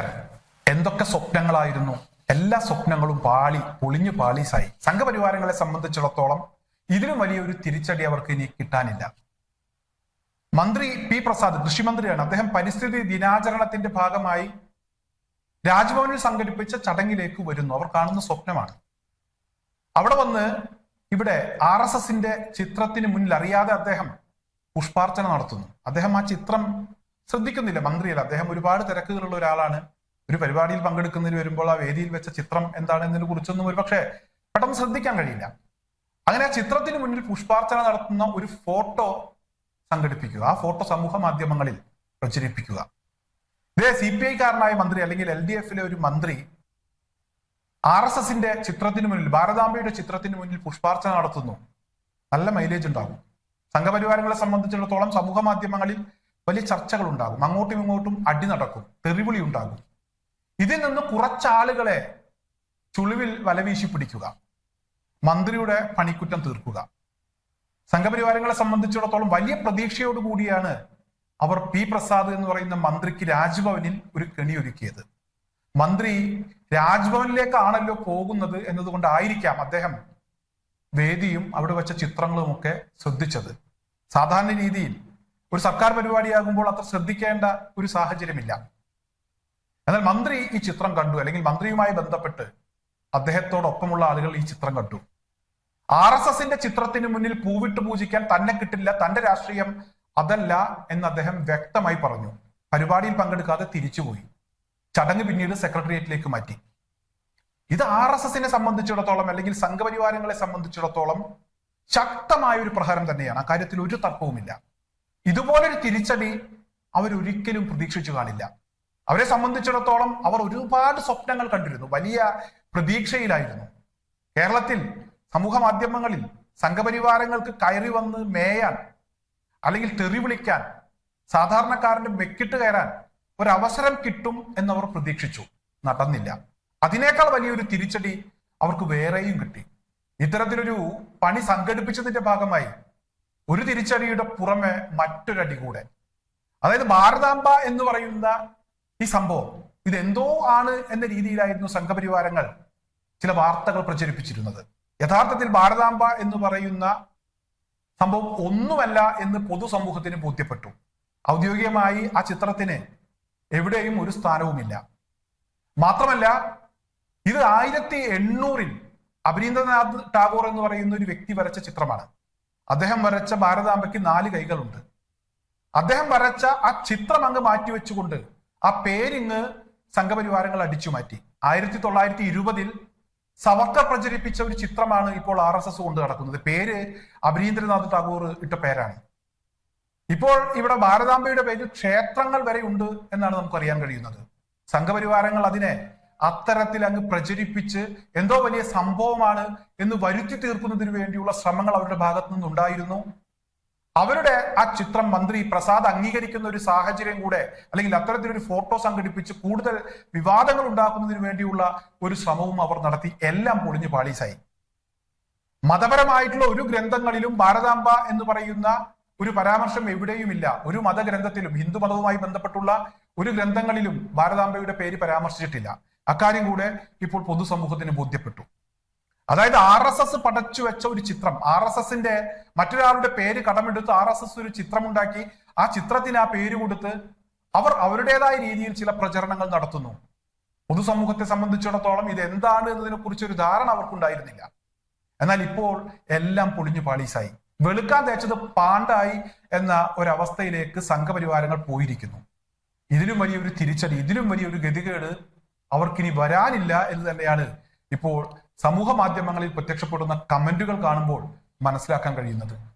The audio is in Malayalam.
നമസ്കാരം എന്തൊക്കെ സ്വപ്നങ്ങളായിരുന്നു? എല്ലാ സ്വപ്നങ്ങളും പാളി പൊളിഞ്ഞു പാളീസായി. സംഘപരിവാരങ്ങളെ സംബന്ധിച്ചിടത്തോളം ഇതിലും വലിയൊരു തിരിച്ചടി അവർക്ക് ഇനി കിട്ടാനില്ല. മന്ത്രി പി പ്രസാദ് കൃഷിമന്ത്രിയാണ്. അദ്ദേഹം പരിസ്ഥിതി ദിനാചരണത്തിന്റെ ഭാഗമായി രാജ്ഭവനിൽ സംഘടിപ്പിച്ച ചടങ്ങിലേക്ക് വരുന്നു. അവർ കാണുന്ന സ്വപ്നമാണ്. അവിടെ വന്ന് ഇവിടെ ആർ എസ് എസിന്റെ ചിത്രത്തിന് മുന്നിൽ അറിയാതെ അദ്ദേഹം പുഷ്പാർച്ചന നടത്തുന്നു. അദ്ദേഹം ആ ചിത്രം ശ്രദ്ധിക്കുന്നില്ല മന്ത്രിയല്ല. അദ്ദേഹം ഒരുപാട് തിരക്കുകളുള്ള ഒരാളാണ്. ഒരു പരിപാടിയിൽ പങ്കെടുക്കുന്നതിന് വരുമ്പോൾ ആ വേദിയിൽ വെച്ച ചിത്രം എന്താണെന്നതിനെ കുറിച്ചൊന്നും ഒരു പക്ഷേ പെട്ടെന്ന് ശ്രദ്ധിക്കാൻ കഴിയില്ല. അങ്ങനെ ആ ചിത്രത്തിന് മുന്നിൽ പുഷ്പാർച്ചന നടത്തുന്ന ഒരു ഫോട്ടോ സംഘടിപ്പിക്കുക ആ ഫോട്ടോ സമൂഹ മാധ്യമങ്ങളിൽ പ്രചരിപ്പിക്കുക. ഇതേ സി പി ഐക്കാരനായ മന്ത്രി അല്ലെങ്കിൽ എൽ ഡി എഫിലെ ഒരു മന്ത്രി ആർ എസ് എസിന്റെ ചിത്രത്തിന് മുന്നിൽ ഭാരതാംബയുടെ ചിത്രത്തിന് മുന്നിൽ പുഷ്പാർച്ചന നടത്തുന്നു. നല്ല മൈലേജ് ഉണ്ടാകും. സംഘപരിവാരങ്ങളെ സംബന്ധിച്ചിടത്തോളം സമൂഹ മാധ്യമങ്ങളിൽ വലിയ ചർച്ചകൾ ഉണ്ടാകും അങ്ങോട്ടും ഇങ്ങോട്ടും അടി നടക്കും. തെറിവിളി ഉണ്ടാകും. ഇതിൽ നിന്ന് കുറച്ചാളുകളെ ചുളിവിൽ വലവീശി പിടിക്കുക. മന്ത്രിയുടെ പണിക്കുറ്റം തീർക്കുക. സംഘപരിവാരങ്ങളെ സംബന്ധിച്ചിടത്തോളം വലിയ പ്രതീക്ഷയോടുകൂടിയാണ് അവർ പി പ്രസാദ് എന്ന് പറയുന്ന മന്ത്രിക്ക് രാജ്ഭവനിൽ ഒരു കെണിയൊരുക്കിയത്. മന്ത്രി രാജ്ഭവനിലേക്കാണല്ലോ പോകുന്നത് എന്നതുകൊണ്ടായിരിക്കാം അദ്ദേഹം വേദിയും അവിടെ വെച്ച ചിത്രങ്ങളും ഒക്കെ ശ്രദ്ധിച്ചത്. സാധാരണ രീതിയിൽ ഒരു സർക്കാർ പരിപാടിയാകുമ്പോൾ അത്ര ശ്രദ്ധിക്കേണ്ട ഒരു സാഹചര്യമില്ല. എന്നാൽ മന്ത്രി ഈ ചിത്രം കണ്ടു അല്ലെങ്കിൽ മന്ത്രിയുമായി ബന്ധപ്പെട്ട് അദ്ദേഹത്തോടൊപ്പമുള്ള ആളുകൾ ഈ ചിത്രം കണ്ടു. ആർ എസ് എസിന്റെ ചിത്രത്തിന് മുന്നിൽ പൂവിട്ട് പൂജിക്കാൻ തന്നെ കിട്ടില്ല തന്റെ രാഷ്ട്രീയം അതല്ല എന്ന് അദ്ദേഹം വ്യക്തമായി പറഞ്ഞു. പരിപാടിയിൽ പങ്കെടുക്കാതെ തിരിച്ചുപോയി. ചടങ്ങ് പിന്നീട് സെക്രട്ടേറിയറ്റിലേക്ക് മാറ്റി. ഇത് ആർ എസ് എസിനെ സംബന്ധിച്ചിടത്തോളം അല്ലെങ്കിൽ സംഘപരിവാരങ്ങളെ സംബന്ധിച്ചിടത്തോളം ശക്തമായ ഒരു പ്രഹരം തന്നെയാണ്. അക്കാര്യത്തിൽ ഒരു തർക്കവുമില്ല. ഇതുപോലൊരു തിരിച്ചടി അവരൊരിക്കലും പ്രതീക്ഷിച്ചു കാണില്ല. അവരെ സംബന്ധിച്ചിടത്തോളം അവർ ഒരുപാട് സ്വപ്നങ്ങൾ കണ്ടിരുന്നു. വലിയ പ്രതീക്ഷയിലായിരുന്നു. കേരളത്തിൽ സമൂഹ മാധ്യമങ്ങളിൽ സംഘപരിവാരങ്ങൾക്ക് കയറി വന്ന് മേയാൻ അല്ലെങ്കിൽ തെറി വിളിക്കാൻ സാധാരണക്കാരന്റെ മെക്കിട്ട് കയറാൻ ഒരവസരം കിട്ടും എന്നവർ പ്രതീക്ഷിച്ചു. നടന്നില്ല. അതിനേക്കാൾ വലിയൊരു തിരിച്ചടി അവർക്ക് വേറെയും കിട്ടി. ഇത്തരത്തിലൊരു പണി സംഘടിപ്പിച്ചതിന്റെ ഭാഗമായി ഒരു തിരിച്ചടിയുടെ പുറമെ മറ്റൊരടി കൂടെ. അതായത് ഭാരതാംബ എന്ന് പറയുന്ന ഈ സംഭവം ഇതെന്തോ ആണ് എന്ന രീതിയിലായിരുന്നു സംഘപരിവാരങ്ങൾ ചില വാർത്തകൾ പ്രചരിപ്പിച്ചിരുന്നത്. യഥാർത്ഥത്തിൽ ഭാരതാംബ എന്ന് പറയുന്ന സംഭവം ഒന്നുമല്ല എന്ന് പൊതുസമൂഹത്തിന് ബോധ്യപ്പെട്ടു. ഔദ്യോഗികമായി ആ ചിത്രത്തിന് എവിടെയും ഒരു സ്ഥാനവുമില്ല. മാത്രമല്ല ഇത് ആയിരത്തി എണ്ണൂറിൽ അഭിനീന്ദ്രനാഥ് ടാഗോർ എന്ന് പറയുന്ന ഒരു വ്യക്തി വരച്ച ചിത്രമാണ്. അദ്ദേഹം വരച്ച ഭാരതാംബയ്ക്ക് നാല് കൈകളുണ്ട്. അദ്ദേഹം വരച്ച ആ ചിത്രം അങ്ങ് മാറ്റിവെച്ചുകൊണ്ട് ആ പേരിങ്ങ് സംഘപരിവാരങ്ങൾ അടിച്ചു മാറ്റി. ആയിരത്തി തൊള്ളായിരത്തി ഇരുപതിൽ സവർക്കർ പ്രചരിപ്പിച്ച ഒരു ചിത്രമാണ് ഇപ്പോൾ ആർ എസ് എസ് കൊണ്ട് നടക്കുന്നത്. പേര് അഭിനീന്ദ്രനാഥ് ടാഗോർ ഇട്ട പേരാണ്. ഇപ്പോൾ ഇവിടെ ഭാരതാംബയുടെ പേരിൽ ക്ഷേത്രങ്ങൾ വരെ ഉണ്ട് എന്നാണ് നമുക്ക് അറിയാൻ കഴിയുന്നത്. സംഘപരിവാരങ്ങൾ അതിനെ അത്തരത്തിൽ അങ്ങ് പ്രചരിപ്പിച്ച് എന്തോ വലിയ സംഭവമാണ് എന്ന് വരുത്തി തീർക്കുന്നതിന് വേണ്ടിയുള്ള ശ്രമങ്ങൾ അവരുടെ ഭാഗത്തു നിന്നുണ്ടായിരുന്നു. അവരുടെ ആ ചിത്രം മന്ത്രി പ്രസാദ് അംഗീകരിക്കുന്ന ഒരു സാഹചര്യം കൂടെ അല്ലെങ്കിൽ അത്തരത്തിലൊരു ഫോട്ടോ സംഘടിപ്പിച്ച് കൂടുതൽ വിവാദങ്ങൾ ഉണ്ടാക്കുന്നതിന് വേണ്ടിയുള്ള ഒരു ശ്രമവും അവർ നടത്തി. എല്ലാം പൊളിഞ്ഞു പാളീസായി. മതപരമായിട്ടുള്ള ഒരു ഗ്രന്ഥങ്ങളിലും ഭാരതാംബ എന്ന് പറയുന്ന ഒരു പരാമർശം എവിടെയുമില്ല. ഒരു മതഗ്രന്ഥത്തിലും ഹിന്ദു മതവുമായി ബന്ധപ്പെട്ടുള്ള ഒരു ഗ്രന്ഥങ്ങളിലും ഭാരതാംബയുടെ പേര് പരാമർശിച്ചിട്ടില്ല. അക്കാര്യം കൂടെ ഇപ്പോൾ പൊതുസമൂഹത്തിന് ബോധ്യപ്പെട്ടു. അതായത് ആർ എസ് എസ് പടച്ചു വെച്ച ഒരു ചിത്രം ആർ എസ് എസിന്റെ മറ്റൊരാളുടെ പേര് കടമെടുത്ത് ആർ എസ് എസ് ഒരു ചിത്രമുണ്ടാക്കി ആ ചിത്രത്തിന് ആ പേര് കൊടുത്ത് അവർ അവരുടേതായ രീതിയിൽ ചില പ്രചരണങ്ങൾ നടത്തുന്നു. പൊതുസമൂഹത്തെ സംബന്ധിച്ചിടത്തോളം ഇത് എന്താണ് എന്നതിനെ കുറിച്ച് ഒരു ധാരണ അവർക്കുണ്ടായിരുന്നില്ല. എന്നാൽ ഇപ്പോൾ എല്ലാം പൊളിഞ്ഞു പാളീസായി. വെളുക്കാൻ തേച്ചത് പാണ്ടായി എന്ന ഒരവസ്ഥയിലേക്ക് സംഘപരിവാരങ്ങൾ പോയിരിക്കുന്നു. ഇതിലും വലിയൊരു തിരിച്ചടി ഇതിലും വലിയൊരു ഗതികേട് അവർക്കിനി വരാനില്ല എന്ന് തന്നെയാണ് ഇപ്പോൾ സമൂഹ മാധ്യമങ്ങളിൽ പ്രത്യക്ഷപ്പെടുന്ന കമന്റുകൾ കാണുമ്പോൾ മനസ്സിലാക്കാൻ കഴിയുന്നത്.